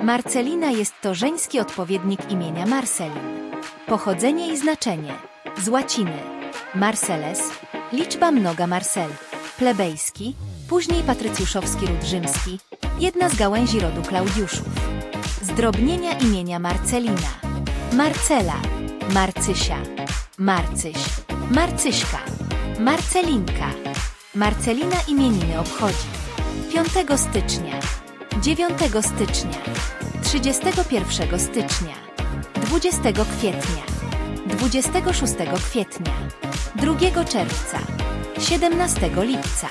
Marcelina jest to żeński odpowiednik imienia Marcelin. Pochodzenie i znaczenie. Z łaciny. Marceles, liczba mnoga Marcel. Plebejski, później patrycjuszowski ród rzymski, jedna z gałęzi rodu Klaudiuszów. Zdrobnienia imienia Marcelina. Marcela, Marcysia, Marcyś, Marcyśka, Marcelinka. Marcelina imieniny obchodzi 5 stycznia, 9 stycznia, 31 stycznia, 20 kwietnia, 26 kwietnia, 2 czerwca, 17 lipca.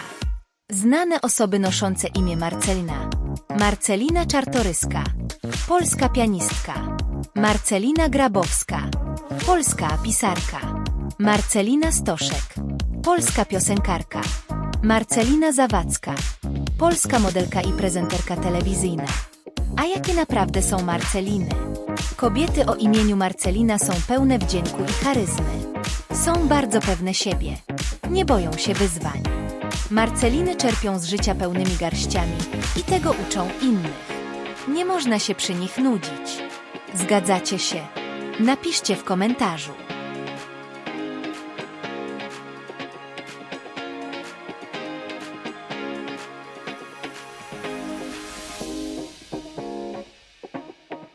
Znane osoby noszące imię Marcelina. Marcelina Czartoryska, polska pianistka. Marcelina Grabowska, polska pisarka. Marcelina Stoszek, polska piosenkarka. Marcelina Zawadzka, polska modelka i prezenterka telewizyjna. A jakie naprawdę są Marceliny? Kobiety o imieniu Marcelina są pełne wdzięku i charyzmy. Są bardzo pewne siebie. Nie boją się wyzwań. Marceliny czerpią z życia pełnymi garściami i tego uczą innych. Nie można się przy nich nudzić. Zgadzacie się? Napiszcie w komentarzu.